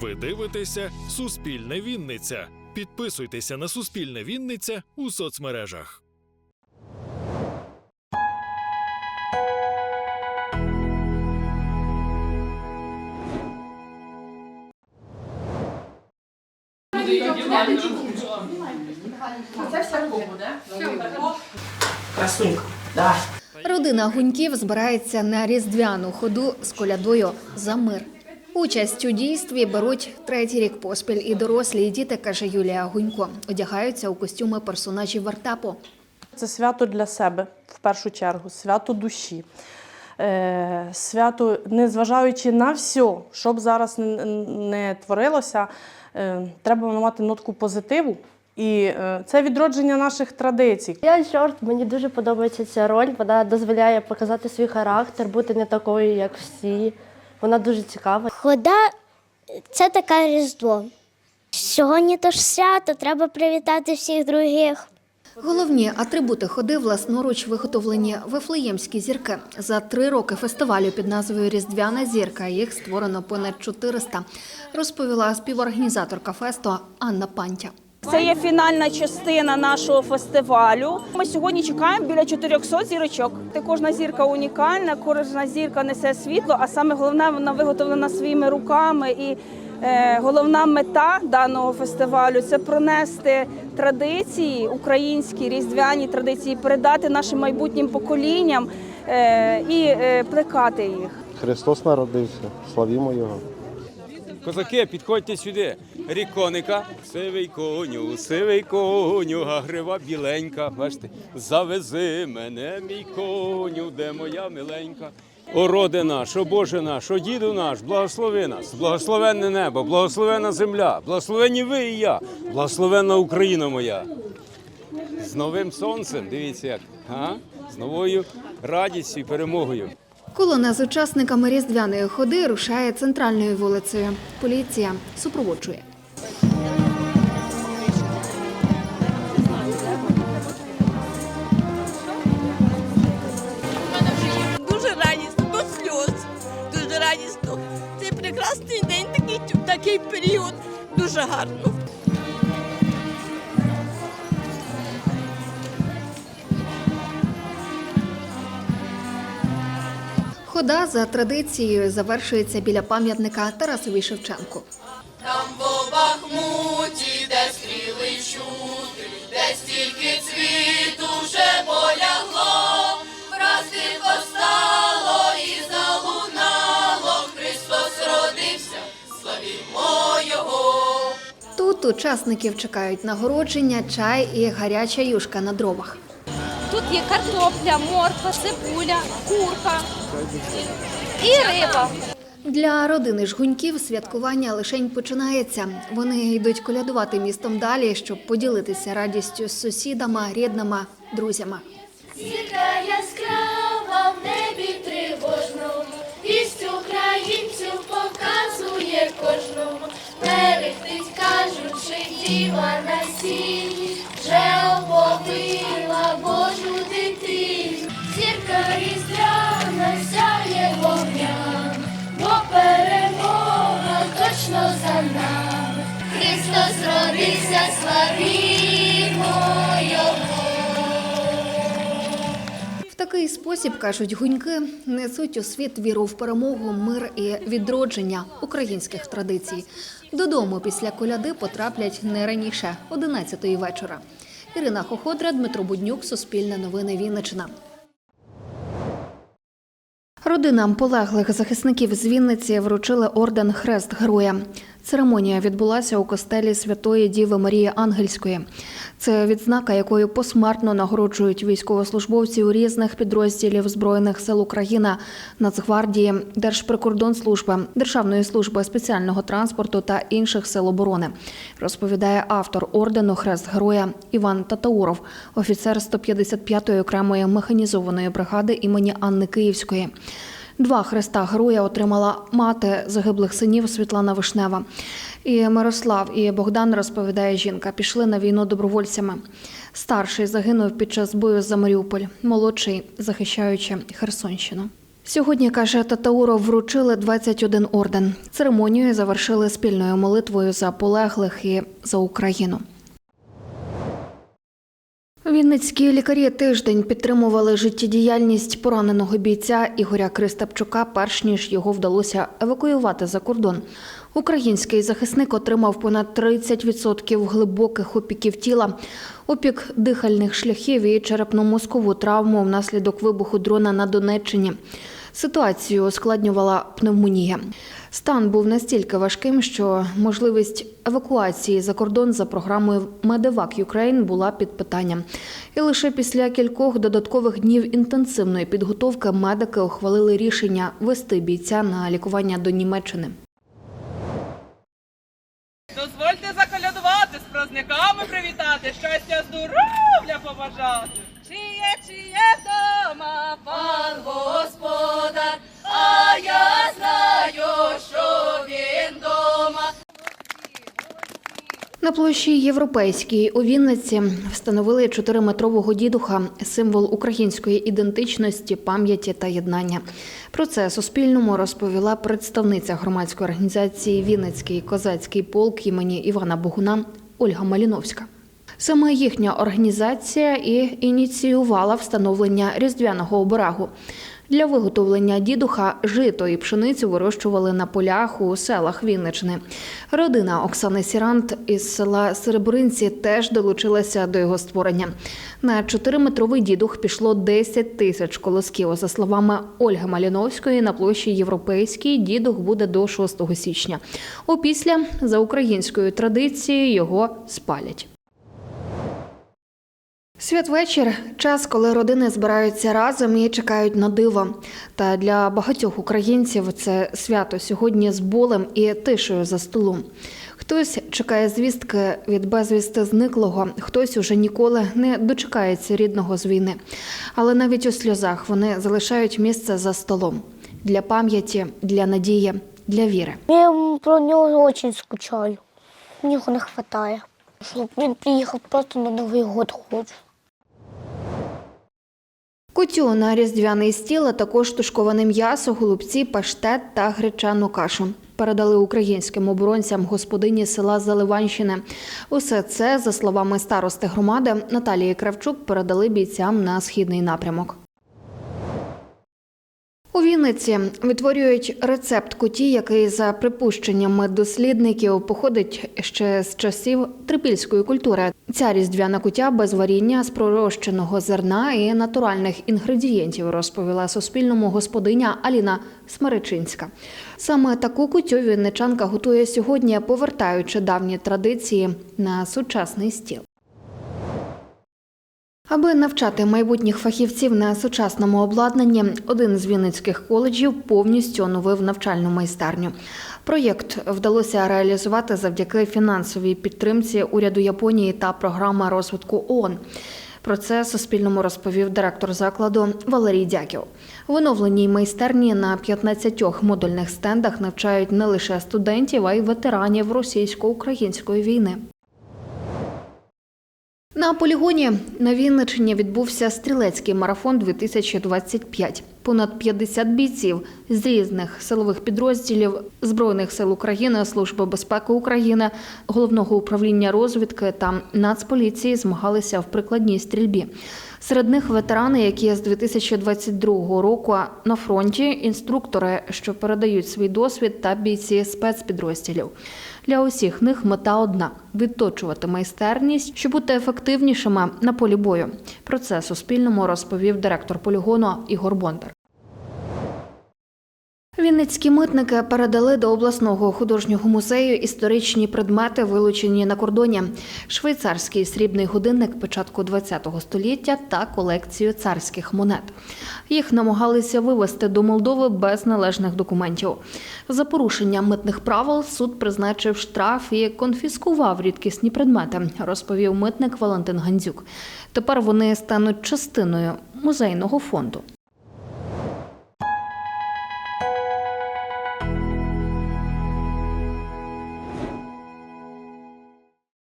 Ви дивитеся Суспільне Вінниця. Підписуйтеся на Суспільне Вінниця у соцмережах. Красунька. Давай. Родина гуньків збирається на різдвяну ходу з колядою за мир. Участь у дійстві беруть третій рік поспіль і дорослі, і діти, каже Юлія Гунько, одягаються у костюми персонажів вертепу. Це свято для себе в першу чергу, свято душі. Е, Свято, незважаючи на все, що б зараз не, творилося, е, треба мати нотку позитиву. І е, це відродження наших традицій. Я Джорд, мені дуже подобається ця роль. Вона дозволяє показати свій характер, бути не такою, як всі. Вона дуже цікава. Хода це таке різдво. Сьогодні то ж свято, треба привітати всіх других. Головні атрибути ходи власноруч виготовлені вифлеємські зірки. За три роки фестивалю під назвою Різдвяна зірка їх створено понад 400, розповіла співорганізаторка фесту Анна Пантя. Це є фінальна частина нашого фестивалю. Ми сьогодні чекаємо біля 400 зірочок. Та Кожна зірка унікальна, кожна зірка несе світло, а саме головне, вона виготовлена своїми руками. І е, головна мета даного фестивалю це пронести традиції, українські різдвяні традиції, передати нашим майбутнім поколінням е, і е, плекати їх. Христос народився, славімо Його. Козаки, підходьте сюди. Рік коника, сивий коню, сивий коню, а грива біленька. Бачите, завези мене, мій коню, де моя миленька. О, роде наш, о Боже наш, о діду наш, благослови нас, благословенне небо, благословенна земля, благословенні ви і я, благословенна Україна моя. З новим сонцем, дивіться як, а? з новою радістю і перемогою. Колона з учасниками різдвяної ходи рушає центральною вулицею. Поліція супроводжує. Дуже радісно, до сльоз. Дуже радісно. Цей прекрасний день, такий, такий період. Дуже гарно. Хода за традицією завершується біля пам'ятника Тарасові Шевченку. Там по Бахмуті, де стріли чути, де стільки цвіту вже полягло, враз тихо стало і залунало, Христос родився, славімо Його. Тут учасників чекають нагородження, чай і гаряча юшка на дровах. Тут є картопля, морква, цибуля, курка і риба. Для родини жгуньків святкування лишень починається. Вони йдуть колядувати містом далі, щоб поділитися радістю з сусідами, рідними, друзями. Зірка яскрава в небі тривожному, вість українців показує кожному. Мерехтить, кажучи, діва на сіні, вже оповила Божу такий спосіб кажуть гуньки, несуть у світ віру в перемогу, мир і відродження українських традицій. Додому після коляди потраплять не раніше 11-ї вечора. Ірина Хоходра, Дмитро Буднюк, Суспільне новини Вінниччина. Родинам полеглих захисників з Вінниці вручили орден Хрест Героя. Церемонія відбулася у костелі Святої Діви Марії Ангельської. Це відзнака, якою посмертно нагороджують військовослужбовців різних підрозділів Збройних сил України, Нацгвардії, Держприкордонслужби, Державної служби спеціального транспорту та інших сил оборони, розповідає автор ордену Хрест Героя Іван Татауров, офіцер 155-ї окремої механізованої бригади імені Анни Київської. Два хреста героя отримала мати загиблих синів Світлана Вишнева. І Мирослав і Богдан розповідає жінка, пішли на війну добровольцями. Старший загинув під час бою за Маріуполь, молодший захищаючи Херсонщину. Сьогодні, каже Татауров, вручили 21 орден. Церемонію завершили спільною молитвою за полеглих і за Україну. Вінницькі лікарі тиждень підтримували життєдіяльність пораненого бійця Ігоря Кристапчука, перш ніж його вдалося евакуювати за кордон. Український захисник отримав понад 30% глибоких опіків тіла, опік дихальних шляхів і черепно-мозкову травму внаслідок вибуху дрона на Донеччині. Ситуацію ускладнювала пневмонія. Стан був настільки важким, що можливість евакуації за кордон за програмою Медевак Юкрейн була під питанням. І лише після кількох додаткових днів інтенсивної підготовки медики ухвалили рішення вести бійця на лікування до Німеччини. Дозвольте заколядувати, з праздниками привітати, щастя, здоров'я побажати. Чиє, чиє дома, пан господар, На площі Європейській у Вінниці встановили 4-метрового дідуха, символ української ідентичності, пам'яті та єднання. Про це Суспільному розповіла представниця громадської організації Вінницький козацький полк імені Івана Богуна Ольга Маліновська. Саме їхня організація і ініціювала встановлення різдвяного оберегу. Для виготовлення дідуха жито і пшеницю вирощували на полях у селах Вінничини. Родина Оксани Сірант із села Серебринці теж долучилася до його створення. На 4-метровий дідух пішло 10 тисяч колосків. За словами Ольги Маліновської, на площі Європейській дідух буде до 6 січня. Опісля за українською традицією його спалять. Святвечір час, коли родини збираються разом і чекають на диво. Та для багатьох українців це свято сьогодні з болем і тишею за столом. Хтось чекає звістки від безвісти зниклого, хтось уже ніколи не дочекається рідного з війни. Але навіть у сльозах вони залишають місце за столом для пам'яті, для надії, для віри. Я про нього дуже скучаю. Мені його не вистачає. Щоб він приїхав просто на Новий год хочу. Кутю на різдвяний стіл, а також тушковане м'ясо, голубці, паштет та гречану кашу. Передали українським оборонцям господині села Заливанщини. Усе це, за словами старости громади Наталії Кравчук, передали бійцям на східний напрямок. У Вінниці відтворюють рецепт куті, який за припущеннями дослідників походить ще з часів трипільської культури. Ця різдвяна кутя без варіння з пророщеного зерна і натуральних інгредієнтів, розповіла Суспільному господиня Аліна Смеречинська. Саме таку кутю вінничанка готує сьогодні, повертаючи давні традиції на сучасний стіл. Аби навчати майбутніх фахівців на сучасному обладнанні, один з вінницьких коледжів повністю оновив навчальну майстерню. Проєкт вдалося реалізувати завдяки фінансовій підтримці уряду Японії та програми розвитку ООН. Про це Суспільному розповів директор закладу Валерій Дяків. В оновленій майстерні на 15 модульних стендах навчають не лише студентів, а й ветеранів російсько-української війни. На полігоні на Вінниччині відбувся стрілецький марафон 2025. Понад 50 бійців з різних силових підрозділів Збройних сил України, Служби безпеки України, головного управління розвідки та Нацполіції змагалися в прикладній стрільбі. Серед них ветерани, які з 2022 року на фронті, інструктори, що передають свій досвід, та бійці спецпідрозділів. Для усіх них мета одна відточувати майстерність, щоб бути ефективнішими на полі бою. Про це Суспільному розповів директор полігону Ігор Бондар. Вінницькі митники передали до обласного художнього музею історичні предмети, вилучені на кордоні, швейцарський срібний годинник початку ХХ століття та колекцію царських монет. Їх намагалися вивезти до Молдови без належних документів. За порушення митних правил суд призначив штраф і конфіскував рідкісні предмети, розповів митник Валентин Гандзюк. Тепер вони стануть частиною музейного фонду.